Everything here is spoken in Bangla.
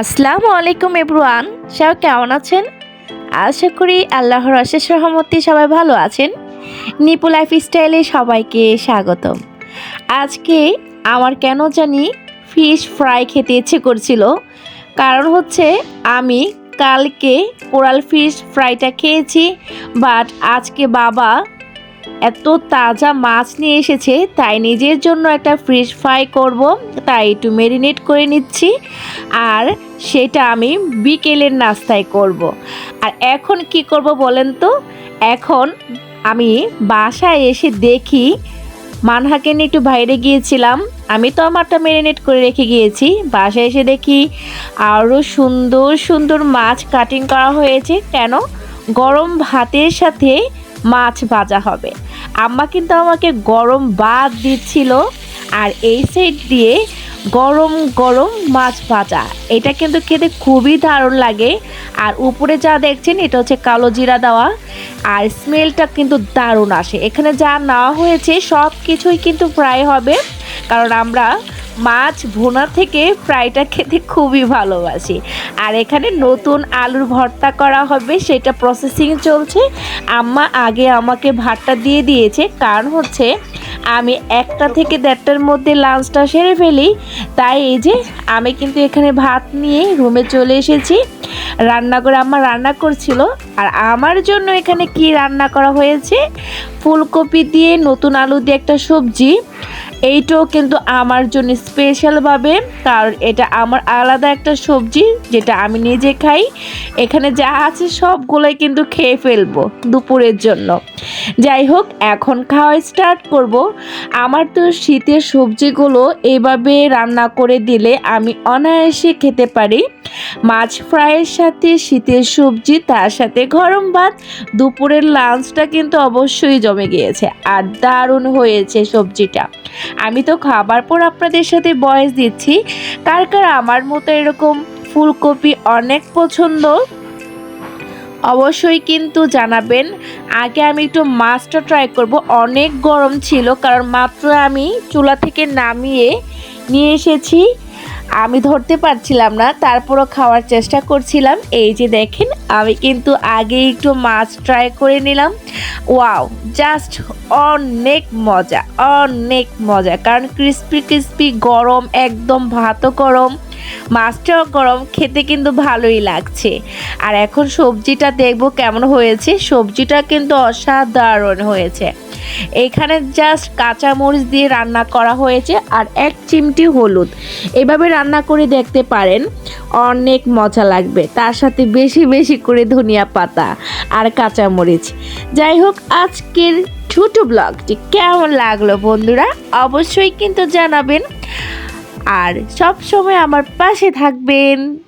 আসসালামু আলাইকুম এভরিওয়ান, সবাই কেমন আছেন? আশা করি আল্লাহর অশেষ সহমতি সবাই ভালো আছেন। নিপু লাইফ স্টাইলে সবাইকে স্বাগতম। আজকে আমার কেন জানি ফিশ ফ্রাই খেতে ইচ্ছে করছিল। কারণ হচ্ছে আমি কালকে কোরাল ফিশ ফ্রাইটা খেয়েছি, বাট আজকে বাবা এত তাজা মাছ নিয়ে এসেছে, তাই নিজের জন্য একটা ফিশ ফ্রাই করব, তাই একটু মেরিনেট করে নিচ্ছি। আর সেটা আমি বিকেলের নাস্তায় করব। আর এখন কি করব বলেন তো? এখন আমি বাসায় এসে দেখি মানহাকে নিয়ে একটু বাইরে গিয়েছিলাম। আমি তো আমারটা মেরিনেট করে রেখে গিয়েছি। বাসায় এসে দেখি আরও সুন্দর সুন্দর মাছ কাটিং করা হয়েছে। কেন? গরম ভাতের সাথে মাছ ভাজা হবে। আম্মা কিন্তু আমাকে গরম ভাত দিচ্ছিল আর এই সাইড দিয়ে গরম গরম মাছ ভাজা। এটা কিন্তু খেতে খুবই দারুণ লাগে। আর উপরে যা দেখছেন, এটা হচ্ছে কালো জিরা দেওয়া। আর স্মেলটা কিন্তু দারুণ আসে। এখানে যা নেওয়া হয়েছে সব কিছুই কিন্তু ফ্রাই হবে। কারণ আমরা মাছ ভুনা থেকে ফ্রাইটা খেতে খুবই ভালোবাসি। আর এখানে নতুন আলুর ভর্তা করা হবে, সেটা প্রসেসিং চলছে। আম্মা আগে আমাকে ভাতটা দিয়ে দিয়েছে, কারণ হচ্ছে আমি একটা থেকে দেড়টার মধ্যে লাঞ্চটা সেরে ফেলি। তাই এই যে আমি কিন্তু এখানে ভাত নিয়ে রুমে চলে এসেছি। রান্না করে আমার রান্না করছিল। আর আমার জন্য এখানে কি রান্না করা হয়েছে? ফুলকপি দিয়ে নতুন আলু দিয়ে একটা সবজি। এইটাও কিন্তু আমার জন্য স্পেশালভাবে কারণ এটা আমার আলাদা একটা সবজি যেটা আমি নিজে খাই। এখানে যা আছে সবগুলোই কিন্তু খেয়ে ফেলব দুপুরের জন্য। যাই হোক, এখন খাওয়া স্টার্ট করব। আমার তো শীতের সবজিগুলো এইভাবে রান্না করে দিলে আমি অনায়াসে খেতে পারি। মাছ ফ্রাইয়ের সাথে শীতের সবজি, তার সাথে গরম ভাত। দুপুরের লাঞ্চটা কিন্তু অবশ্যই জমে গিয়েছে, আর দারুণ হয়েছে সবজিটা। আমি তো খাবার পর আপনাদের সাথে বয়স দিচ্ছি। কার কার আমার মতো এরকম ফুলকপি অনেক পছন্দ? অবশ্যই কিন্তু জানাবেন। আগে আমি একটু মাছটা ট্রাই করব। অনেক গরম ছিল, কারণ মাত্র আমি চুলা থেকে নামিয়ে নিয়ে এসেছি। আমি ধরতে পারছিলাম না, তারপরও খাওয়ার চেষ্টা করছিলাম। এই যে দেখেন, আমি কিন্তু আগে একটু মাছ ট্রাই করে নিলাম। ওয়াও জাস্ট অনেক মজা অনেক মজা। কারণ ক্রিস্পি ক্রিস্পি গরম, একদম ভাতও গরম। মাছটাও গরম, খেতে কিন্তু ভালোই লাগছে। আর এখন সবজিটা দেখব কেমন হয়েছে। সবজিটা কিন্তু অসাধারণ হয়েছে। এখানে জাস্ট কাঁচামরিচ দিয়ে রান্না করা হয়েছে আর এক চিমটি হলুদ। এভাবে রান্না করে দেখতে পারেন, অনেক মজা লাগবে। তার সাথে বেশি বেশি করে ধনিয়া পাতা আর কাঁচামরিচ। যাই হোক, আজকের ছোটো ব্লগটি কেমন লাগল বন্ধুরা? অবশ্যই কিন্তু জানাবেন। আর সব সময় আমার পাশে থাকবেন।